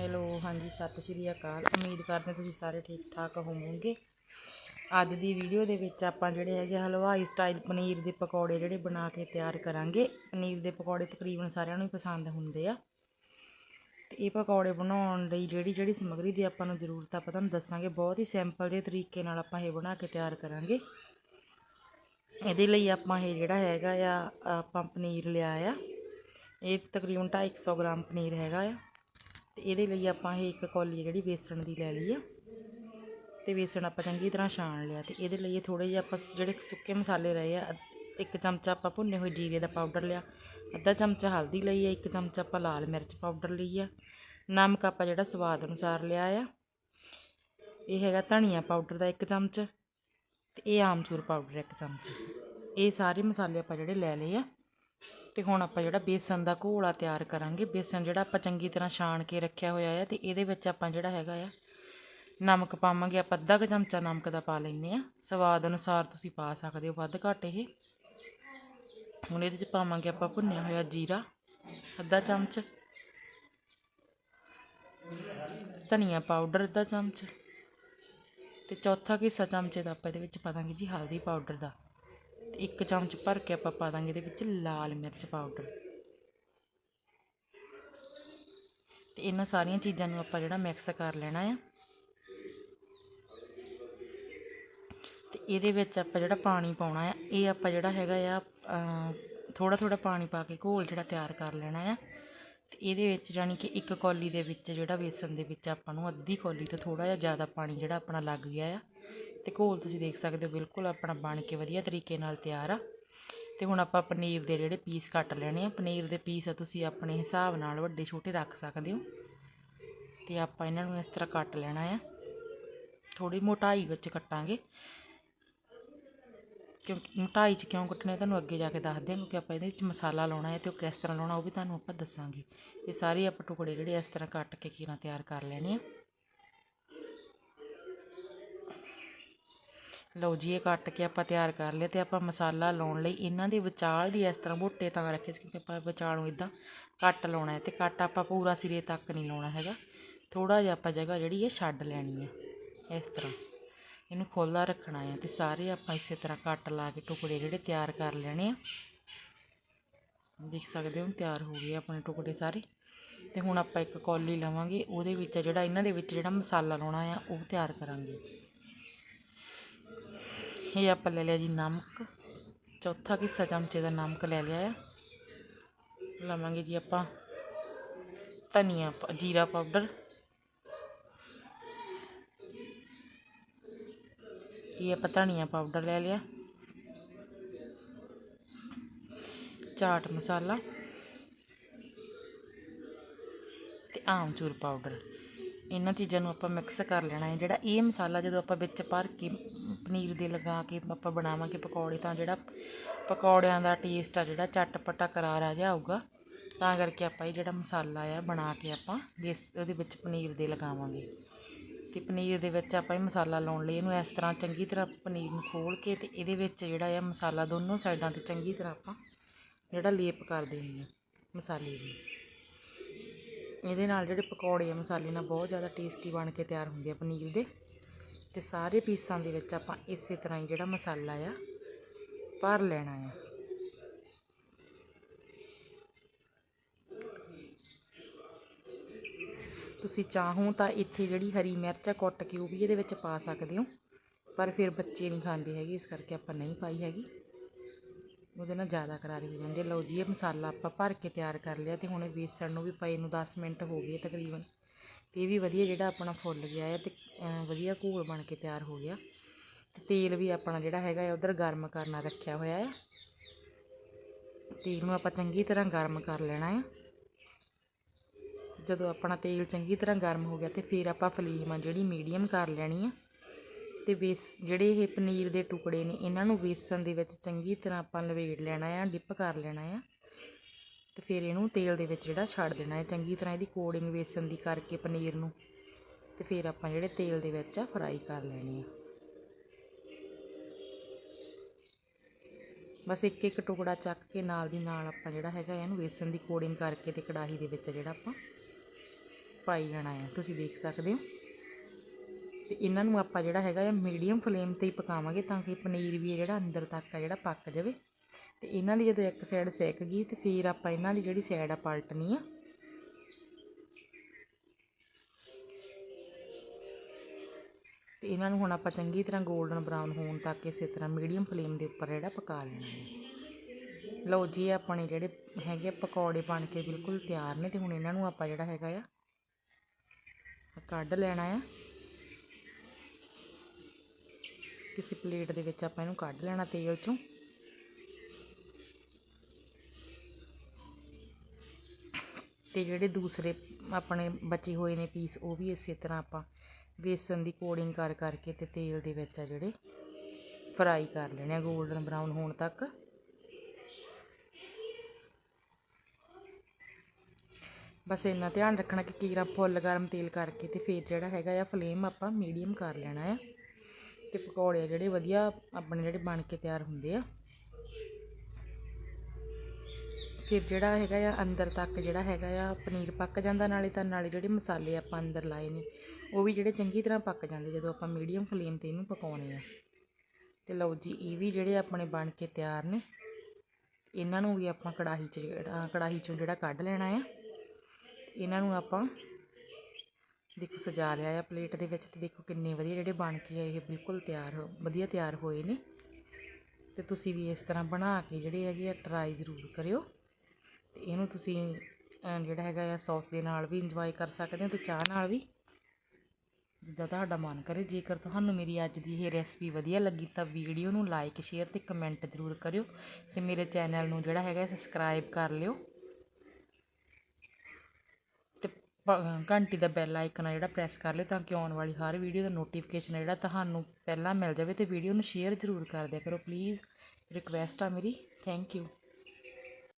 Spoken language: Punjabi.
ਹੈਲੋ, ਹਾਂਜੀ, ਸਤਿ ਸ਼੍ਰੀ ਅਕਾਲ। ਉਮੀਦ ਕਰਦੇ ਤੁਸੀਂ ਸਾਰੇ ਠੀਕ ਠਾਕ ਹੋਵੋਗੇ। ਅੱਜ ਦੀ ਵੀਡੀਓ ਦੇ ਵਿੱਚ ਆਪਾਂ ਜਿਹੜੇ ਹੈਗੇ ਹਲਵਾਈ ਸਟਾਈਲ ਪਨੀਰ ਦੇ ਪਕੌੜੇ ਜਿਹੜੇ ਬਣਾ ਕੇ ਤਿਆਰ ਕਰਾਂਗੇ। ਪਨੀਰ ਦੇ ਪਕੌੜੇ ਤਕਰੀਬਨ ਸਾਰਿਆਂ ਨੂੰ ਹੀ ਪਸੰਦ ਹੁੰਦੇ ਆ। ਤੇ ਇਹ ਪਕੌੜੇ ਬਣਾਉਣ ਲਈ ਜਿਹੜੀ ਜਿਹੜੀ ਸਮੱਗਰੀ ਦੀ ਆਪਾਂ ਨੂੰ ਜ਼ਰੂਰਤ ਆ, ਆਪਾਂ ਤੁਹਾਨੂੰ ਦੱਸਾਂਗੇ। ਬਹੁਤ ਹੀ ਸਿੰਪਲ ਜਿਹੇ ਤਰੀਕੇ ਨਾਲ ਆਪਾਂ ਇਹ ਬਣਾ ਕੇ ਤਿਆਰ ਕਰਾਂਗੇ। ਇਹਦੇ ਲਈ ਆਪਾਂ ਇਹ ਜਿਹੜਾ ਹੈਗਾ ਆ, ਆਪਾਂ ਪਨੀਰ ਲਿਆ ਆ। ਇਹ ਤਕਰੀਬਨ 250 ਗ੍ਰਾਮ ਪਨੀਰ ਹੈਗਾ ਆ। ਤੇ ਇਹਦੇ ਲਈ ਆਪਾਂ ਇਹ ਇੱਕ ਕੌਲੀ ਜਿਹੜੀ ਵੇਸਣ ਦੀ ਲੈ ਲਈ ਆ ਤੇ ਵੇਸਣ ਆਪਾਂ ਚੰਗੀ ਤਰ੍ਹਾਂ ਛਾਣ ਲਿਆ ਤੇ ਇਹਦੇ ਲਈ ਥੋੜੇ ਜਿਹਾ ਆਪਾਂ ਜਿਹੜੇ ਸੁੱਕੇ ਮਸਾਲੇ ਰਹੇ ਆ, ਅੱਧ- ਇੱਕ ਚਮਚਾ ਆਪਾਂ ਭੁੰਨੇ ਹੋਏ ਜੀਰੇ ਦਾ ਪਾਊਡਰ ਲਿਆ, ਅੱਧਾ ਚਮਚਾ ਹਲਦੀ ਲਈ ਆ ਇੱਕ ਚਮਚਾ ਆਪਾਂ ਲਾਲ ਮਿਰਚ ਪਾਊਡਰ ਲਈ ਆ, ਨਮਕ ਆਪਾਂ ਜਿਹੜਾ ਸਵਾਦ ਅਨੁਸਾਰ ਲਿਆ ਆ। ਇਹ ਹੈਗਾ ਧਨੀਆ ਪਾਊਡਰ ਦਾ ਇੱਕ ਚਮਚ ਤੇ ਇਹ ਆਮਚੂਰ ਪਾਊਡਰ ਇੱਕ ਚਮਚ। ਇਹ ਸਾਰੇ ਮਸਾਲੇ ਆਪਾਂ ਜਿਹੜੇ ਲੈ ਲਏ ਆ। ਤੇ ਹੁਣ ਆਪਾਂ ਜਿਹੜਾ ਬੇਸਣ ਦਾ ਘੋਲਾ ਤਿਆਰ ਕਰਾਂਗੇ। ਬੇਸਣ ਜਿਹੜਾ ਆਪਾਂ ਚੰਗੀ ਤਰ੍ਹਾਂ ਛਾਣ ਕੇ ਰੱਖਿਆ ਹੋਇਆ ਆ ਤੇ ਇਹਦੇ ਵਿੱਚ ਆਪਾਂ ਜਿਹੜਾ ਹੈਗਾ ਆ, ਨਮਕ ਪਾਵਾਂਗੇ। ਆਪਾਂ ਅੱਧਾ ਕੁ ਚਮਚਾ ਨਮਕ ਦਾ ਪਾ ਲੈਂਦੇ ਆ। ਸਵਾਦ ਅਨੁਸਾਰ ਤੁਸੀਂ ਪਾ ਸਕਦੇ ਹੋ ਵੱਧ ਘੱਟ ਇਹ। ਹੁਣ ਇਹਦੇ ਚ ਪਾਵਾਂਗੇ ਆਪਾਂ ਭੁੰਨਿਆ ਹੋਇਆ ਜੀਰਾ, ਅੱਧਾ ਚਮਚ। ਧਨੀਆ ਪਾਊਡਰ ਅੱਧਾ ਚਮਚ। ਤੇ ਚੌਥਾ ਕੁ ਹਿੱਸਾ ਚਮਚੇ ਦਾ ਆਪਾਂ ਇਹਦੇ ਵਿੱਚ ਪਾ ਦਾਂਗੇ ਜੀ ਹਲਦੀ ਪਾਊਡਰ ਦਾ। ਤੇ ਇੱਕ ਚਮਚ ਭਰ ਕੇ ਆਪਾਂ ਪਾ ਦਾਂਗੇ ਇਹਦੇ ਵਿੱਚ ਲਾਲ ਮਿਰਚ ਪਾਊਡਰ ਤੇ ਇਹਨਾਂ ਸਾਰੀਆਂ ਚੀਜ਼ਾਂ ਨੂੰ ਆਪਾਂ ਜਿਹੜਾ ਮਿਕਸ ਕਰ ਲੈਣਾ ਆ। ਤੇ ਇਹਦੇ ਵਿੱਚ ਆਪਾਂ ਜਿਹੜਾ ਪਾਣੀ ਪਾਉਣਾ ਆ, ਇਹ ਆਪਾਂ ਜਿਹੜਾ ਹੈਗਾ ਆ ਥੋੜਾ ਥੋੜਾ ਪਾਣੀ ਪਾ ਕੇ ਘੋਲ ਜਿਹੜਾ ਤਿਆਰ ਕਰ ਲੈਣਾ ਆ। ਤੇ ਇਹਦੇ ਵਿੱਚ ਜਾਨੀ ਕਿ ਇੱਕ ਕੌਲੀ ਦੇ ਵਿੱਚ ਜਿਹੜਾ ਬੇਸਨ ਦੇ ਵਿੱਚ ਆਪਾਂ ਨੂੰ ਅੱਧੀ ਕੌਲੀ ਤੋਂ ਥੋੜਾ ਜਿਹਾ ਜ਼ਿਆਦਾ ਪਾਣੀ ਜਿਹੜਾ ਆਪਣਾ ਲੱਗ ਗਿਆ ਆ। ਤੇ ਘੋਲ ਤੁਸੀਂ ਦੇਖ ਸਕਦੇ ਹੋ, ਬਿਲਕੁਲ ਆਪਣਾ ਬਣ ਕੇ ਵਧੀਆ ਤਰੀਕੇ ਨਾਲ ਤਿਆਰ ਆ। ਤੇ ਹੁਣ ਆਪਾਂ ਪਨੀਰ ਦੇ ਜਿਹੜੇ ਪੀਸ ਕੱਟ ਲੈਣੇ ਆ। ਪਨੀਰ ਦੇ ਪੀਸ ਤੁਸੀਂ ਆਪਣੇ ਹਿਸਾਬ ਨਾਲ ਵੱਡੇ ਛੋਟੇ ਰੱਖ ਸਕਦੇ ਹੋ। ਤੇ ਆਪਾਂ ਇਹਨਾਂ ਨੂੰ ਇਸ ਤਰ੍ਹਾਂ ਕੱਟ ਲੈਣਾ ਆ। ਥੋੜੀ ਮੋਟਾਈ ਵਿੱਚ ਕੱਟਾਂਗੇ। ਕਿਉਂਕਿ ਮੋਟਾਈ 'ਚ ਕਿਉਂ ਕੱਟਣੇ ਤੁਹਾਨੂੰ ਅੱਗੇ ਜਾ ਕੇ ਦੱਸਦੇ ਹਾਂ ਕਿਉਂਕਿ ਆਪਾਂ ਇਹਦੇ ਵਿੱਚ ਮਸਾਲਾ ਲਾਉਣਾ ਹੈ ਤੇ ਉਹ ਕਿਸ ਤਰ੍ਹਾਂ ਲਾਉਣਾ, ਉਹ ਵੀ ਤੁਹਾਨੂੰ ਆਪਾਂ ਦੱਸਾਂਗੇ। ਇਹ ਸਾਰੇ ਆਪਾਂ ਟੁਕੜੇ ਜਿਹੜੇ ਇਸ ਤਰ੍ਹਾਂ ਕੱਟ ਕੇ ਕੀਰਾਂ ਤਿਆਰ ਕਰ ਲੈਣੇ ਆ। ਲਓ ਜੀ, ਇਹ ਕੱਟ ਕੇ ਆਪਾਂ ਤਿਆਰ ਕਰ ਲਿਆ ਤੇ ਆਪਾਂ ਮਸਾਲਾ ਲਾਉਣ ਲਈ ਇਹਨਾਂ ਦੇ ਵਿਚਾਲ ਦੀ ਇਸ ਤਰ੍ਹਾਂ ਮੋਟੇ ਤਾਂ ਰੱਖੇ ਸੀ ਕਿਉਂਕਿ ਆਪਾਂ ਵਿਚਾਲ ਨੂੰ ਇਦਾਂ ਕੱਟ ਲਾਉਣਾ ਹੈ ਤੇ ਕੱਟ ਆਪਾਂ ਪੂਰਾ ਸਿਰੇ ਤੱਕ ਨਹੀਂ ਲਾਉਣਾ ਹੈਗਾ। ਥੋੜਾ ਜਿਹਾ ਆਪਾਂ ਜਗ੍ਹਾ ਜਿਹੜੀ ਹੈ ਛੱਡ ਲੈਣੀ ਹੈ, ਇਸ ਤਰ੍ਹਾਂ। ਇਹਨੂੰ ਖੋਲਾ ਰੱਖਣਾ ਹੈ ਤੇ ਸਾਰੇ ਆਪਾਂ ਇਸੇ ਤਰ੍ਹਾਂ ਕੱਟ ਲਾ ਕੇ ਟੁਕੜੇ ਜਿਹੜੇ ਤਿਆਰ ਕਰ ਲੈਣੇ ਆ। ਦੇਖ ਸਕਦੇ ਹੋ, ਤਿਆਰ ਹੋ ਗਏ ਆਪਣੇ ਟੁਕੜੇ ਸਾਰੇ। ਤੇ ਹੁਣ ਆਪਾਂ ਇੱਕ ਕੌਲੀ ਲਵਾਂਗੇ, ਉਹਦੇ ਵਿੱਚ ਜਿਹੜਾ, ਇਹਨਾਂ ਦੇ ਵਿੱਚ ਜਿਹੜਾ ਮਸਾਲਾ ਲਾਉਣਾ ਆ, ਉਹ ਤਿਆਰ ਕਰਾਂਗੇ। ਇਹ ਆਪਾਂ ਲੈ ਲਿਆ ਜੀ ਨਮਕ। ਚੌਥਾ ਹਿੱਸਾ ਚਮਚੇ ਦਾ ਨਮਕ ਲੈ ਲਿਆ ਆ। ਲਵਾਂਗੇ ਜੀ ਆਪਾਂ ਧਨੀਆ ਜੀਰਾ ਪਾਊਡਰ। ਇਹ ਆਪਾਂ ਧਨੀਆ ਪਾਊਡਰ ਲੈ ਲਿਆ। ਚਾਟ ਮਸਾਲਾ। ਤੇ ਆਮਚੂਰ ਪਾਊਡਰ। ਇਹਨਾਂ ਚੀਜ਼ਾਂ ਨੂੰ ਆਪਾਂ ਮਿਕਸ ਕਰ ਲੈਣਾ ਹੈ। ਜਿਹੜਾ ਇਹ ਮਸਾਲਾ ਜਦੋਂ ਆਪਾਂ ਵਿੱਚ ਭਰ ਕੇ ਪਨੀਰ ਦੇ ਲਗਾ ਕੇ ਆਪਾਂ ਬਣਾਵਾਂਗੇ ਪਕੌੜੇ, ਤਾਂ ਜਿਹੜਾ ਪਕੌੜਿਆਂ ਦਾ ਟੇਸਟ ਆ ਜਿਹੜਾ ਚਟਪਟਾ ਕਰਾਰਾ ਜਿਹਾ ਆਊਗਾ, ਤਾਂ ਕਰਕੇ ਆਪਾਂ ਇਹ ਜਿਹੜਾ ਮਸਾਲਾ ਆ ਬਣਾ ਕੇ ਆਪਾਂ ਬੇਸ ਉਹਦੇ ਵਿੱਚ ਪਨੀਰ ਦੇ ਲਗਾਵਾਂਗੇ। ਤੇ ਪਨੀਰ ਦੇ ਵਿੱਚ ਆਪਾਂ ਇਹ ਮਸਾਲਾ ਲਾਉਣ ਲਈ ਇਹਨੂੰ ਇਸ ਤਰ੍ਹਾਂ ਚੰਗੀ ਤਰ੍ਹਾਂ ਪਨੀਰ ਨੂੰ ਖੋਲ ਕੇ ਤੇ ਇਹਦੇ ਵਿੱਚ ਜਿਹੜਾ ਆ ਮਸਾਲਾ ਦੋਨੋਂ ਸਾਈਡਾਂ ਤੇ ਚੰਗੀ ਤਰ੍ਹਾਂ ਆਪਾਂ ਜਿਹੜਾ ਲੇਪ ਕਰ ਦੇਣੀ ਹੈ ਮਸਾਲੇ ਦੀ। ਇਹਦੇ ਨਾਲ ਜਿਹੜੇ ਪਕੌੜੇ ਆ ਮਸਾਲੇ ਨਾਲ ਬਹੁਤ ਜ਼ਿਆਦਾ ਟੇਸਟੀ ਬਣ ਕੇ ਤਿਆਰ ਹੁੰਦੇ ਆ ਪਨੀਰ ਦੇ। ਤੇ ਸਾਰੇ ਪੀਸਾਂ ਦੇ ਵਿੱਚ ਆਪਾਂ ਇਸੇ ਤਰ੍ਹਾਂ ਹੀ ਜਿਹੜਾ ਮਸਾਲਾ ਆ, ਭਰ ਲੈਣਾ ਆ। ਤੁਸੀਂ ਚਾਹੋ ਤਾਂ ਇੱਥੇ ਜਿਹੜੀ ਹਰੀ ਮਿਰਚ ਕੁੱਟ ਕੇ ਉਹ ਵੀ ਇਹਦੇ ਵਿੱਚ ਪਾ ਸਕਦੇ ਹੋ, ਪਰ ਫਿਰ ਬੱਚੇ ਨਹੀਂ ਖਾਂਦੇ ਹੈਗੇ, ਇਸ ਕਰਕੇ ਆਪਾਂ ਨਹੀਂ ਪਾਈ ਹੈਗੀ। ਉਹਦੇ ਨਾਲ ਜ਼ਿਆਦਾ ਕਰਾਰੀ ਹੋ ਜਾਂਦੀ ਲਓ ਜੀ, ਇਹ ਮਸਾਲਾ ਆਪਾਂ ਭਰ ਕੇ ਤਿਆਰ ਕਰ ਲਿਆ ਤੇ ਹੁਣ ਇਹ ਬੇਸਣ ਨੂੰ ਵੀ ਪਏ ਨੂੰ 10 ਮਿੰਟ ਹੋ ਗਏ ਤਕਰੀਬਨ। ਤੇ ਇਹ ਵੀ ਵਧੀਆ ਜਿਹੜਾ ਆਪਣਾ ਫੁੱਲ ਗਿਆ ਹੈ ਤੇ ਵਧੀਆ ਘੋਲ ਬਣ ਕੇ ਤਿਆਰ ਹੋ ਗਿਆ। ਤੇ ਤੇਲ ਵੀ ਆਪਣਾ ਜਿਹੜਾ ਹੈਗਾ ਹੈ ਉਧਰ ਗਰਮ ਕਰਨਾ ਰੱਖਿਆ ਹੋਇਆ ਹੈ। ਤੇਲ ਨੂੰ ਆਪਾਂ ਚੰਗੀ ਤਰ੍ਹਾਂ ਗਰਮ ਕਰ ਲੈਣਾ ਹੈ। ਜਦੋਂ ਆਪਣਾ ਤੇਲ ਚੰਗੀ ਤਰ੍ਹਾਂ ਗਰਮ ਹੋ ਗਿਆ ਤੇ ਫਿਰ ਆਪਾਂ ਫਲੇਮ ਆ ਜਿਹੜੀ ਮੀਡੀਅਮ ਕਰ ਲੈਣੀ ਆ ਤੇ ਬੇਸ, ਜਿਹੜੇ ਇਹ ਪਨੀਰ ਦੇ ਟੁਕੜੇ ਨੇ, ਇਹਨਾਂ ਨੂੰ ਬੇਸਨ ਦੇ ਵਿੱਚ ਚੰਗੀ ਤਰ੍ਹਾਂ ਆਪਾਂ ਲਵੇੜ ਲੈਣਾ ਆ ਡਿਪ ਕਰ ਲੈਣਾ ਆ ਤੇ ਫਿਰ ਇਹਨੂੰ ਤੇਲ ਦੇ ਵਿੱਚ ਜਿਹੜਾ ਛੱਡ ਦੇਣਾ ਹੈ। ਚੰਗੀ ਤਰ੍ਹਾਂ ਇਹਦੀ ਕੋਡਿੰਗ ਵੇਸਣ ਦੀ ਕਰਕੇ ਪਨੀਰ ਨੂੰ। ਤੇ ਫਿਰ ਆਪਾਂ ਜਿਹੜੇ ਤੇਲ ਦੇ ਵਿੱਚ ਆ ਫਰਾਈ ਕਰ ਲੈਣੇ ਆ। ਬਸ ਇੱਕ ਇੱਕ ਟੁਕੜਾ ਚੱਕ ਕੇ ਨਾਲ ਦੀ ਨਾਲ ਆਪਾਂ ਜਿਹੜਾ ਹੈਗਾ ਇਹਨੂੰ ਵੇਸਣ ਦੀ ਕੋਡਿੰਗ ਕਰਕੇ ਤੇ ਕੜਾਹੀ ਦੇ ਵਿੱਚ ਜਿਹੜਾ ਆਪਾਂ ਪਾਈ ਜਾਣਾ ਹੈ। ਤੁਸੀਂ ਦੇਖ ਸਕਦੇ ਹੋ। ਤੇ ਇਹਨਾਂ ਨੂੰ ਆਪਾਂ ਜਿਹੜਾ ਹੈਗਾ ਆ ਮੀਡੀਅਮ ਫਲੇਮ ਤੇ ਹੀ ਪਕਾਵਾਂਗੇ ਤਾਂ ਕਿ ਪਨੀਰ ਵੀ ਹੈ ਜਿਹੜਾ ਅੰਦਰ ਤੱਕ ਆ ਜਿਹੜਾ ਪੱਕ ਜਾਵੇ। ਤੇ ਇਹਨਾਂ ਦੀ ਜਦੋਂ ਇੱਕ ਸਾਈਡ ਸੇਕ ਗਈ ਤੇ ਫਿਰ ਆਪਾਂ ਇਹਨਾਂ ਦੀ ਜਿਹੜੀ ਸਾਈਡ ਆ ਪਲਟਣੀ ਆ। ਤੇ ਇਹਨਾਂ ਨੂੰ ਹੁਣ ਆਪਾਂ ਚੰਗੀ ਤਰ੍ਹਾਂ 골ਡਨ ਬਰਾਊਨ ਹੋਣ ਤੱਕ ਇਸੇ ਤਰ੍ਹਾਂ ਮੀਡੀਅਮ ਫਲੇਮ ਦੇ ਉੱਪਰ ਜਿਹੜਾ ਪਕਾ ਲੈਣਾ ਹੈ। ਲਓ ਜੀ ਆਪਣੇ ਜਿਹੜੇ ਹੈਗੇ ਆ ਪਕੌੜੇ ਬਣ ਕੇ ਬਿਲਕੁਲ ਤਿਆਰ ਨੇ ਤੇ ਹੁਣ ਇਹਨਾਂ ਨੂੰ ਆਪਾਂ ਜਿਹੜਾ ਹੈਗਾ ਆ ਕੱਢ ਲੈਣਾ ਆ। ਕਿਸੇ ਪਲੇਟ ਦੇ ਵਿੱਚ ਆਪਾਂ ਇਹਨੂੰ ਕੱਢ ਲੈਣਾ ਤੇਲ ਚੋਂ। ਅਤੇ ਜਿਹੜੇ ਦੂਸਰੇ ਆਪਣੇ ਬਚੇ ਹੋਏ ਨੇ ਪੀਸ ਉਹ ਵੀ ਇਸੇ ਤਰ੍ਹਾਂ ਆਪਾਂ ਬੇਸਨ ਦੀ ਕੋਡਿੰਗ ਕਰ ਕਰਕੇ ਅਤੇ ਤੇਲ ਦੇ ਵਿੱਚ ਆ ਜਿਹੜੇ ਫਰਾਈ ਕਰ ਲੈਣੇ ਆ 골ਡਨ ਬਰਾਊਨ ਹੋਣ ਤੱਕ। ਬਸ ਇੰਨਾ ਧਿਆਨ ਰੱਖਣਾ ਕਿ ਕੀਰਾ ਫੁੱਲ ਗਰਮ ਤੇਲ ਕਰਕੇ ਤੇ ਫਿਰ ਜਿਹੜਾ ਹੈਗਾ ਆ ਫਲੇਮ ਆਪਾਂ ਮੀਡੀਅਮ ਕਰ ਲੈਣਾ ਆ। ਤੇ ਪਕੌੜੇ ਆ ਜਿਹੜੇ ਵਧੀਆ ਆਪਣੇ ਜਿਹੜੇ ਬਣ ਕੇ ਤਿਆਰ ਹੁੰਦੇ ਆ। ਫਿਰ ਜਿਹੜਾ ਹੈਗਾ ਆ, ਅੰਦਰ ਤੱਕ ਜਿਹੜਾ ਹੈਗਾ ਆ, ਪਨੀਰ ਪੱਕ ਜਾਂਦਾ ਨਾਲੇ ਤਾਂ ਨਾਲੇ ਜਿਹੜੇ ਮਸਾਲੇ ਆਪਾਂ ਅੰਦਰ ਲਾਏ ਨੇ, ਉਹ ਵੀ ਜਿਹੜੇ ਚੰਗੀ ਤਰ੍ਹਾਂ ਪੱਕ ਜਾਂਦੇ ਜਦੋਂ ਆਪਾਂ ਮੀਡੀਅਮ ਫਲੇਮ ਤੇ ਇਹਨੂੰ ਪਕਾਉਣੇ ਆ। ਤੇ ਲਓ ਜੀ, ਇਹ ਵੀ ਜਿਹੜੇ ਆਪਣੇ ਬਣ ਕੇ ਤਿਆਰ ਨੇ, ਇਹਨਾਂ ਨੂੰ ਵੀ ਆਪਾਂ ਕੜਾਹੀ 'ਚ ਜਿਹੜਾ ਕੜਾਹੀ 'ਚੋਂ ਜਿਹੜਾ ਕੱਢ ਲੈਣਾ ਆ, ਇਹਨਾਂ ਨੂੰ ਆਪਾਂ ਦੇਖੋ ਸਜਾ ਲਿਆ ਆ ਪਲੇਟ ਦੇ ਵਿੱਚ ਤੇ ਦੇਖੋ ਕਿੰਨੇ ਵਧੀਆ ਜਿਹੜੇ ਬਣ ਕੇ ਇਹ ਬਿਲਕੁਲ ਤਿਆਰ ਹੋ, ਵਧੀਆ ਤਿਆਰ ਹੋਏ ਨੇ। ਤੇ ਤੁਸੀਂ ਵੀ ਇਸ ਤਰ੍ਹਾਂ ਬਣਾ ਕੇ ਜਿਹੜੇ ਹੈਗੇ ਆ ਟਰਾਈ ਜ਼ਰੂਰ ਕਰਿਓ। ਤੇ ਇਹਨੂੰ ਤੁਸੀਂ ਜਿਹੜਾ ਹੈਗਾ ਆ ਸੌਸ ਦੇ ਨਾਲ ਵੀ ਇੰਜੋਏ ਕਰ ਸਕਦੇ ਹੋ ਤੇ ਚਾਹ ਨਾਲ ਵੀ। ਜਿੱਦਾਂ ਤੁਹਾਡਾ ਮਨ ਕਰੇ, ਜੇਕਰ ਤੁਹਾਨੂੰ ਮੇਰੀ ਅੱਜ ਦੀ ਇਹ ਰੈਸਪੀ ਵਧੀਆ ਲੱਗੀ ਤਾਂ ਵੀਡੀਓ ਨੂੰ ਲਾਈਕ ਸ਼ੇਅਰ ਤੇ ਕਮੈਂਟ ਜ਼ਰੂਰ ਕਰਿਓ ਤੇ ਮੇਰੇ ਚੈਨਲ ਨੂੰ ਜਿਹੜਾ ਹੈਗਾ ਸਬਸਕ੍ਰਾਈਬ ਕਰ ਲਿਓ। ਤੇ ਘੰਟੀ ਦਾ ਬੈਲ ਆਈਕਨ ਆ ਜਿਹੜਾ ਪ੍ਰੈਸ ਕਰ ਲਿਓ ਤਾਂ ਕਿ ਆਉਣ ਵਾਲੀ ਹਰ ਵੀਡੀਓ ਦਾ ਨੋਟੀਫਿਕੇਸ਼ਨ ਜਿਹੜਾ ਤੁਹਾਨੂੰ ਪਹਿਲਾਂ ਮਿਲ ਜਾਵੇ ਤੇ ਵੀਡੀਓ ਨੂੰ ਸ਼ੇਅਰ ਜ਼ਰੂਰ ਕਰ ਦਿਆ ਕਰੋ। ਪਲੀਜ਼ ਰਿਕਵੈਸਟ ਆ ਮੇਰੀ। Thank you